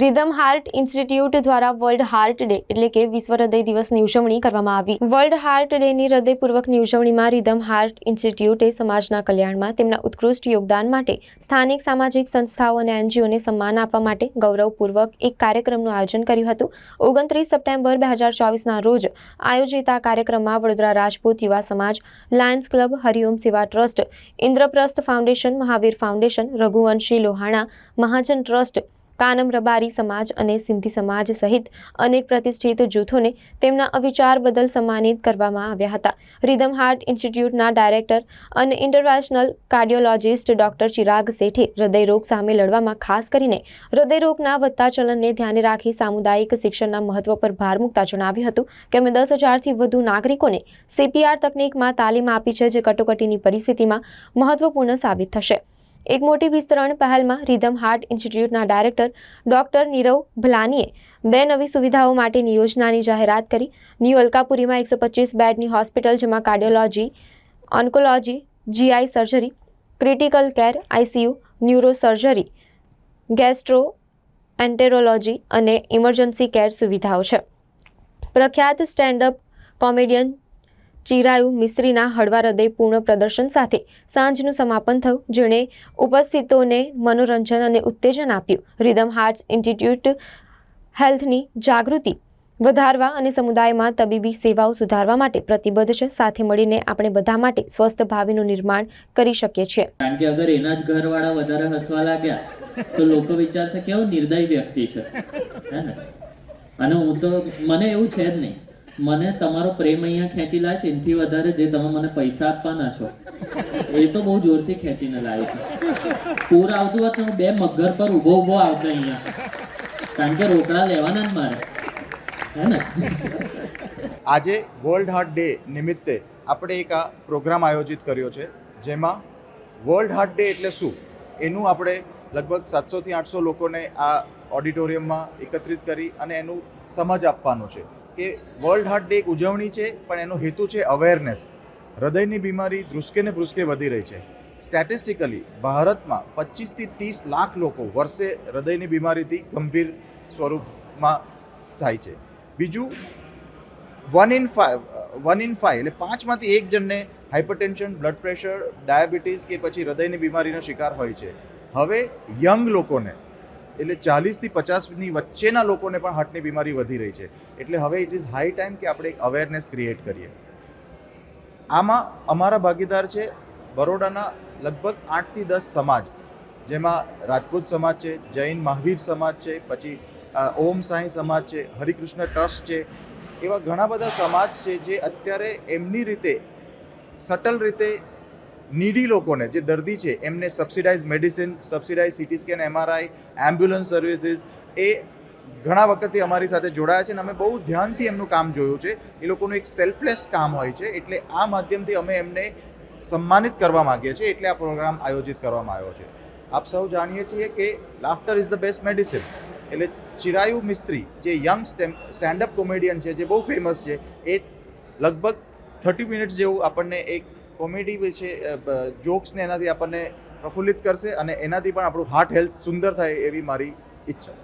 Rhythm heart institute દ્વારા world heart day એટલે કે વિશ્વ હૃદય દિવસની ઉજવણી કરવામાં આવી. વર્લ્ડ હાર્ટ ડેની હૃદયપૂર્વકની ઉજવણીમાં રિધમ હાર્ટ ઇન્સ્ટિટ્યૂટે સમાજના કલ્યાણમાં તેમના ઉત્કૃષ્ટ યોગદાન માટે સ્થાનિક સામાજિક સંસ્થાઓ અને એનજીઓને સન્માન આપવા માટે ગૌરવપૂર્વક એક કાર્યક્રમનું આયોજન કર્યું હતું. ઓગણત્રીસ સપ્ટેમ્બર બે હજાર ચોવીસના રોજ આયોજિત આ કાર્યક્રમમાં વડોદરા રાજપૂત યુવા સમાજ, lions club, Hariom Seva trust, Indraprastha foundation, Mahavir foundation, Raghuvanshi Lohana, Mahajan trust Kanam Rabari Samaj અને સિંધી સમાજ સહિત અનેક પ્રતિષ્ઠિત જૂથોને તેમના અવિચાર બદલ સન્માનિત કરવામાં આવ્યા હતા. રિધમ હાર્ટ ઇન્સ્ટિટ્યૂટના ડાયરેક્ટર અને ઇન્ટરનેશનલ કાર્ડિયોલોજિસ્ટ ડોક્ટર ચિરાગ શેઠે હૃદયરોગ સામે લડવામાં ખાસ કરીને હૃદયરોગના વધતા ચલનને ધ્યાને રાખી સામુદાયિક શિક્ષણના મહત્વ પર ભાર મૂકતા જણાવ્યું હતું કે અમે દસ હજારથી વધુ નાગરિકોને સીપીઆર તકનીકમાં તાલીમ આપી છે જે કટોકટીની પરિસ્થિતિમાં મહત્વપૂર્ણ સાબિત થશે. એક મોટી વિસ્તરણ પહેલમાં રિધમ હાર્ટ ઇન્સ્ટિટ્યૂટના ડાયરેક્ટર ડોક્ટર નીરવ ભલાનીએ બે નવી સુવિધાઓ માટેની યોજનાની જાહેરાત કરી. ન્યૂ અલકાપુરીમાં એકસો પચીસ બેડની હોસ્પિટલ જેમાં cardiology, oncology, GI surgery, critical care ICU neuro surgery, gastro, enterology અને ઇમરજન્સી કેર સુવિધાઓ છે. પ્રખ્યાત સ્ટેન્ડઅપ કોમેડિયન ચિરાયુ મિસ્ત્રીના હળવા હૃદયપૂર્ણ પ્રદર્શન સાથે સાંજનું સમાપન થયું, જેણે ઉપસ્થિતોને મનોરંજન અને ઉત્તેજન આપ્યું. રિધમ હાર્ટ્સ ઇન્સ્ટિટ્યૂટ હેલ્થની જાગૃતિ વધારવા અને સમુદાયમાં તબીબી સેવાઓ સુધારવા માટે પ્રતિબદ્ધ છે. સાથે મળીને આપણે બધા માટે સ્વસ્થ ભાવિનું નિર્માણ કરી શકીએ છીએ. કારણ કે અગર એના જ ઘરવાળા વધારે હસવા લાગ્યા, તો લોકો વિચારશે કેવો નિર્દય વ્યક્તિ છે. હે ને? અને હું તો, મને એવું છે જ નહીં. મને તમારો પ્રેમ અહીંયા ખેંચી લાવે છે, એનાથી વધારે જે તમે મને પૈસા આપવાના છો, એ તો બહુ જોરથી ખેંચીને લાવે છે. પૂર આવતું હોત હું બે મગર પર ઊભો ઊભો આવતો અહીંયા. કારણ કે રોકડા લેવાના જ મારે. હે ને? આજે વર્લ્ડ હાર્ટ ડે નિમિત્તે આપણે એક આ પ્રોગ્રામ આયોજિત કર્યો છે, જેમાં વર્લ્ડ હાર્ટ ડે એટલે શું? એનું આપણે લગભગ સાતસોથી આઠસો લોકોને આ ઓડિટોરિયમમાં એકત્રિત કરી અને એનું સમજ આપવાનું છે. કે વર્લ્ડ હાર્ટ ડે એક ઉજવણી છે, પણ એનો હેતુ છે અવેરનેસ હૃદયની બીમારી ધ્રુસકે ને ભ્રુસકે વધી રહી છે. સ્ટેટિસ્ટિકલી ભારતમાં પચીસથી ત્રીસ લાખ લોકો વર્ષે હૃદયની બીમારીથી ગંભીર સ્વરૂપમાં થાય છે. બીજું one in five one in five એટલે પાંચમાંથી એક જણને હાઇપરટેન્શન બ્લડ પ્રેશર ડાયાબિટીસ કે પછી હૃદયની બીમારીનો શિકાર હોય છે. હવે યંગ લોકોને એટલે ચાલીસથી પચાસની વચ્ચેના લોકોને પણ હાર્ટની બીમારી વધી રહી છે. એટલે હવે ઇટ ઇઝ હાઈ ટાઈમ કે આપણે એક અવેરનેસ ક્રિએટ કરીએ. આમાં અમારા ભાગીદાર છે બરોડાના લગભગ આઠથી દસ સમાજ, જેમાં રાજપૂત સમાજ છે, જૈન મહાવીર સમાજ છે, પછી ઓમ સાંઈ સમાજ છે, હરિકૃષ્ણ ટ્રસ્ટ છે, એવા ઘણા બધા સમાજ છે જે અત્યારે એમની રીતે, સટલ રીતે નીડી લોકોને જે દર્દી છે, એમને subsidise medicine subsidise CT scan MRI ambulance services એ ઘણા વખતથી અમારી સાથે જોડાયા છે અને અમે બહુ ધ્યાનથી એમનું કામ જોયું છે. એ લોકોનું એક સેલ્ફલેસ કામ હોય છે, એટલે આ માધ્યમથી અમે એમને સન્માનિત કરવા માગીએ છીએ, એટલે આ પ્રોગ્રામ આયોજિત કરવામાં આવ્યો છે. આપ સૌ જાણીએ છીએ કે laughter is the best medicine એટલે ચિરાયુ મિસ્ત્રી, જે યંગ સ્ટેન્ડઅપ કોમેડિયન છે, જે બહુ ફેમસ છે, એ લગભગ થર્ટી મિનિટ્સ જેવું આપણને એક કોમેડી વિશે જોક્સને એનાથી આપણને પ્રફુલ્લિત કરશે અને એનાથી પણ આપણું હાર્ટ હેલ્થ સુંદર થાય એવી મારી ઈચ્છા.